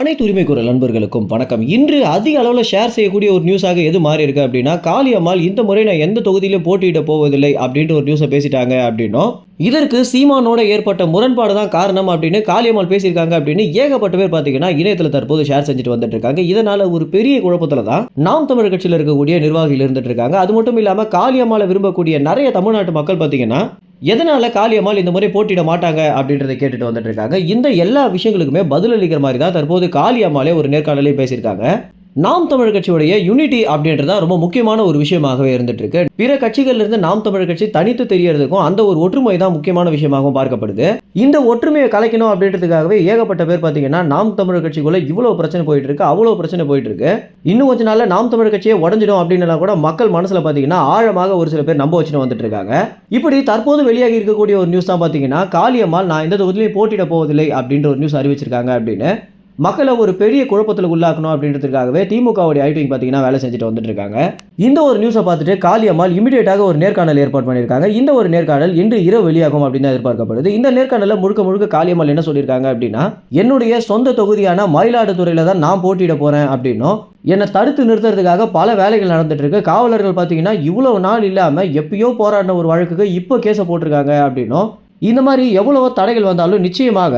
அனைத்து உரிமை குரல் நண்பர்களுக்கும் வணக்கம். இன்று அதிக அளவில் ஷேர் செய்யக்கூடிய ஒரு நியூஸாக எது மாறி இருக்கு அப்படின்னா காளியம்மாள் இந்த முறை நான் எந்த தொகுதியிலும் போட்டியிட போவதில்லை அப்படின்ட்டு ஒரு நியூஸை பேசிட்டாங்க அப்படின்னும். இதற்கு சீமானோட ஏற்பட்ட முரண்பாடு தான் காரணம் அப்படின்னு காளியம்மாள் பேசியிருக்காங்க அப்படின்னு ஏகப்பட்ட பேர் பார்த்தீங்கன்னா இணையத்தில் தற்போது ஷேர் செஞ்சுட்டு வந்துட்டு இருக்காங்க. இதனால ஒரு பெரிய குழப்பத்தில் தான் நாம் தமிழர் கட்சியில் இருக்கக்கூடிய நிர்வாகிகள் இருந்துட்டு இருக்காங்க. அது மட்டும் இல்லாமல் காளியம்மாளை விரும்பக்கூடிய நிறைய தமிழ்நாட்டு மக்கள் பார்த்தீங்கன்னா எதனால காளியம்மாள் இந்த முறை போட்டியிட மாட்டாங்க அப்படின்றத கேட்டுட்டு வந்துட்டு இருக்காங்க. இந்த எல்லா விஷயங்களுக்குமே பதிலளிக்கிற மாதிரி தான் தற்போது காளியம்மாளே ஒரு நேர்காணலையும் பேசியிருக்காங்க. நாம் தமிழர் கட்சியுடைய யூனிட்டி அப்படின்றது ரொம்ப முக்கியமான ஒரு விஷயமாகவே இருந்துட்டு இருக்கு பிற கட்சிகள்லேருந்து நாம் தமிழர் கட்சி தனித்து தெரியறதுக்கும் அந்த ஒரு ஒற்றுமை தான் முக்கியமான விஷயமாகவும் பார்க்கப்படுது. இந்த ஒற்றுமையை கலைக்கணும் அப்படின்றதுக்காகவே ஏகப்பட்ட பேர் பார்த்தீங்கன்னா நாம் தமிழர் கட்சிக்குள்ள இவ்வளோ பிரச்சனை போயிட்டு இருக்கு அவ்வளோ பிரச்சனை போயிட்டு இருக்கு இன்னும் கொஞ்ச நாள் நாம் தமிழர் கட்சியை உடஞ்சிடும் அப்படின்னா கூட மக்கள் மனசில் பார்த்தீங்கன்னா ஆழமாக ஒரு சில பேர் நம்ப வச்சுட்டு வந்துட்டு இருக்காங்க இப்படி தற்போது வெளியாகி இருக்கக்கூடிய ஒரு நியூஸ் தான் பார்த்தீங்கன்னா காளியம்மாள் நான் எந்த தொகுதியிலையும் போட்டியிட போவதில்லை அப்படின்ற ஒரு நியூஸ் அறிவிச்சிருக்காங்க அப்படின்னு. மக்களை ஒரு பெரிய குழப்பத்தில் உள்ளாக்கணும் அப்படின்றதுக்காகவே திமுகவுடைய ஐடிங் பார்த்தீங்கன்னா வேலை செஞ்சுட்டு வந்துட்டு இருக்காங்க இந்த ஒரு நியூஸை பார்த்துட்டு காளியம்மாள் இமீடியட்டாக ஒரு நேர்காணல் ஏற்பாடு பண்ணியிருக்காங்க. இந்த ஒரு நேர்காணல் இன்று இரவு வெளியாகும் அப்படின்னு தான் எதிர்பார்க்கப்படுது. இந்த நேர்காணலில் முழுக்க முழுக்க காளியம்மாள் என்ன சொல்லியிருக்காங்க அப்படின்னா என்னுடைய சொந்த தொகுதியான மயிலாடுதுறையில் தான் நான் போட்டியிட போகிறேன் அப்படின்னும். என்னை தடுத்து நிறுத்துறதுக்காக பல வேலைகள் நடந்துட்டு இருக்கு காவலர்கள் பார்த்தீங்கன்னா இவ்வளவு நாள் இல்லாமல் எப்பயோ போராடின ஒரு வழக்குக்கு இப்போ கேஸை போட்டிருக்காங்க அப்படின்னும். இந்த மாதிரி எவ்வளவோ தடைகள் வந்தாலும் நிச்சயமாக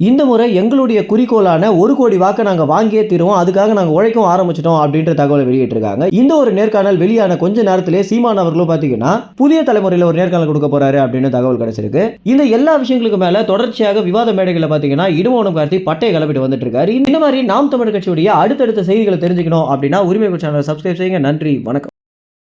இந்த முறை எங்களுடைய குறிக்கோளான ஒரு கோடி வாக்கை நாங்கள் வாங்கியே தீருவோம். அதுக்காக நாங்கள் உழைக்கவும் ஆரம்பிச்சிட்டோம் அப்படின்ற தகவலை வெளியிட்டிருக்காங்க. இந்த ஒரு நேர்காணல் வெளியான கொஞ்ச நேரத்திலே சீமான் அவர்களும் பார்த்தீங்கன்னா புதிய தலைமுறையில் ஒரு நேர்காணல் கொடுக்க போறாரு அப்படின்னு தகவல் கிடைச்சிருக்கு. இந்த எல்லா விஷயங்களுக்கு மேல தொடர்ச்சியாக விவாத மேடைகளில் பார்த்தீங்கன்னா இடுமோனம் கார்த்தி பட்டை கிளப்பிட்டு வந்துட்டு இருக்காரு இந்த மாதிரி நாம் தமிழ் கட்சியுடைய அடுத்தடுத்த செய்திகளை தெரிஞ்சுக்கணும் அப்படின்னா உரிமை சேனலை சப்ஸ்கிரைப் செய்யுங்க. நன்றி. வணக்கம்.